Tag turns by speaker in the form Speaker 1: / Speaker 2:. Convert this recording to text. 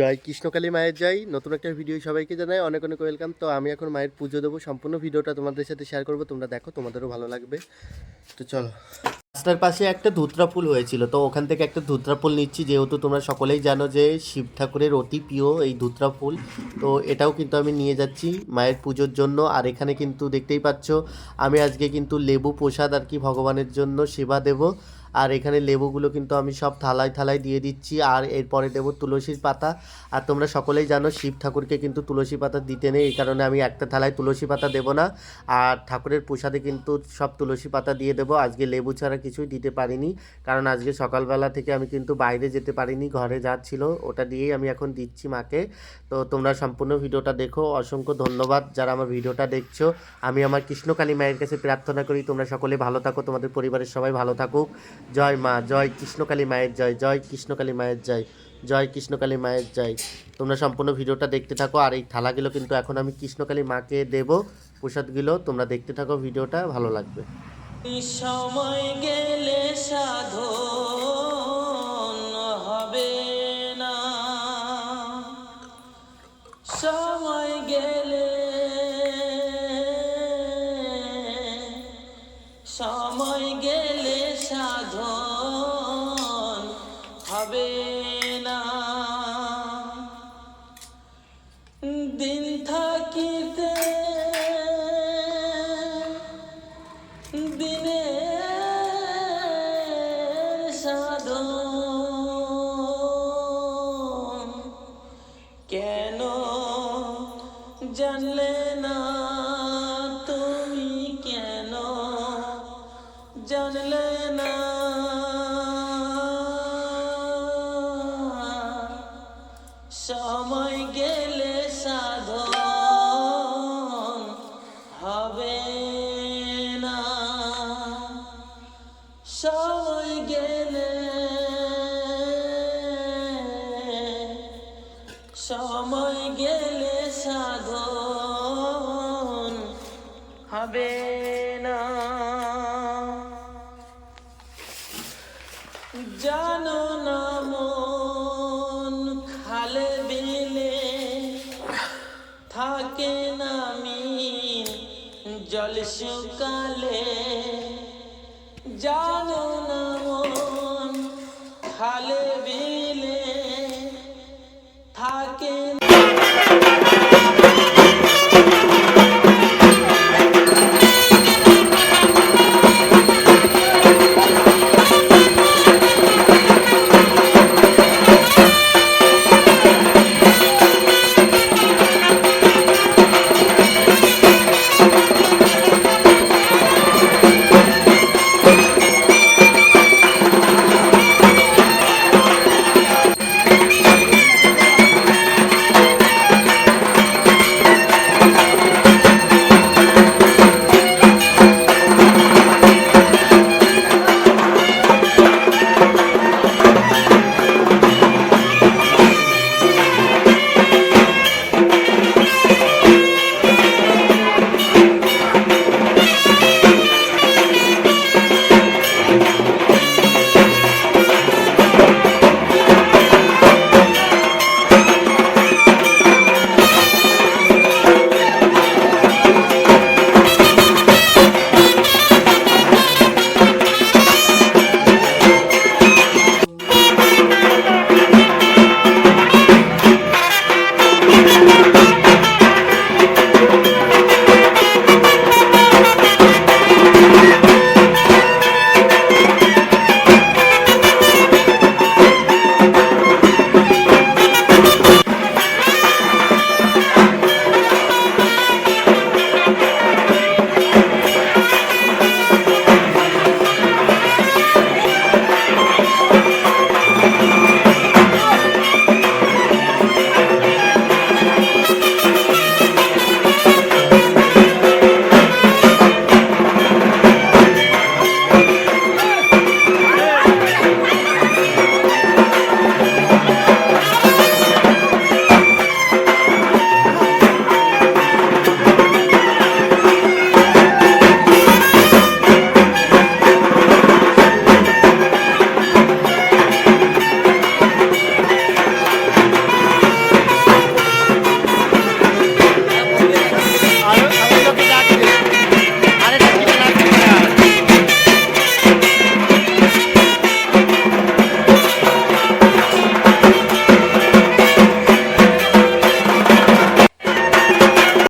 Speaker 1: জয় কৃষ্ণকালী মায়ের জয়। নতুন একটা ভিডিও সবাইকে জানাই অনেক অনেক ওয়েলকাম তো আমি এখন মায়ের পুজো দেবো। সম্পূর্ণ ভিডিওটা তোমাদের সাথে শেয়ার করব। তোমরা দেখো, তোমাদেরও ভালো লাগবে। তো চলো। রাস্তার পাশে একটা ধুতরা ফুল হয়েছিল। তো ওখান থেকে একটা ধুতরা ফুল নিচ্ছি। যেহেতু তোমরা সকলেই জানো যে শিব ঠাকুরের অতি প্রিয় এই ধুতরা ফুল, তো এটাও কিন্তু আমি নিয়ে যাচ্ছি মায়ের পুজোর জন্য। আর এখানে কিন্তু দেখতেই পাচ্ছ, আমি আজকে কিন্তু লেবু প্রসাদ আর কি ভগবানের জন্য সেবা দেব। আর এখানে লেবুগুলো কিন্তু আমি সব থালায় থালায় দিয়ে দিচ্ছি, আর এরপরে দেবো তুলসীর পাতা। আর তোমরা সকলেই জানো শিব ঠাকুরকে কিন্তু তুলসী পাতা দিতে নেই, এই কারণে আমি একটা থালায় তুলসী পাতা দেবো না। আর ঠাকুরের প্রসাদে কিন্তু সব তুলসী পাতা দিয়ে দেবো, আজকে লেবু ছাড়া কিছুই দিতে পারিনি, কারণ আজকে সকালবেলা থেকে আমি কিন্তু বাইরে যেতে পারিনি, ঘরে যা ছিল ওটা দিয়েই আমি এখন দিচ্ছি মাকে। তো তোমরা সম্পূর্ণ ভিডিওটা দেখো, অসংখ্য ধন্যবাদ যারা আমার ভিডিওটা দেখছ। আমি আমার কৃষ্ণকালী মায়ের কাছে প্রার্থনা করি, তোমরা সকলে ভালো থাকো, তোমাদের পরিবারের সবাই ভালো থাকুক। জয় মা, জয় কৃষ্ণকালী মায়ের জয় জয় কৃষ্ণকালী মায়ের জয় জয় কৃষ্ণকালী মায়ের জয়। তোমরা সম্পূর্ণ ভিডিওটা দেখতে থাকো, আর এই থালাগুলো কিন্তু এখন আমি কৃষ্ণকালী মাকে দেবো। প্রসাদগুলো তোমরা দেখতে থাকো, ভিডিওটা ভালো লাগবে।
Speaker 2: সময় গেলে সাধন হবে না। সময় গেলে সময় গেলে সাধন হবে না। দিন থাকিতে দিনে সাধন কেন জানলে না? সময় গেলে সাধন হবে না। সময় গেলে সময় গেলে সাধন হবে না। জানো না শুকালে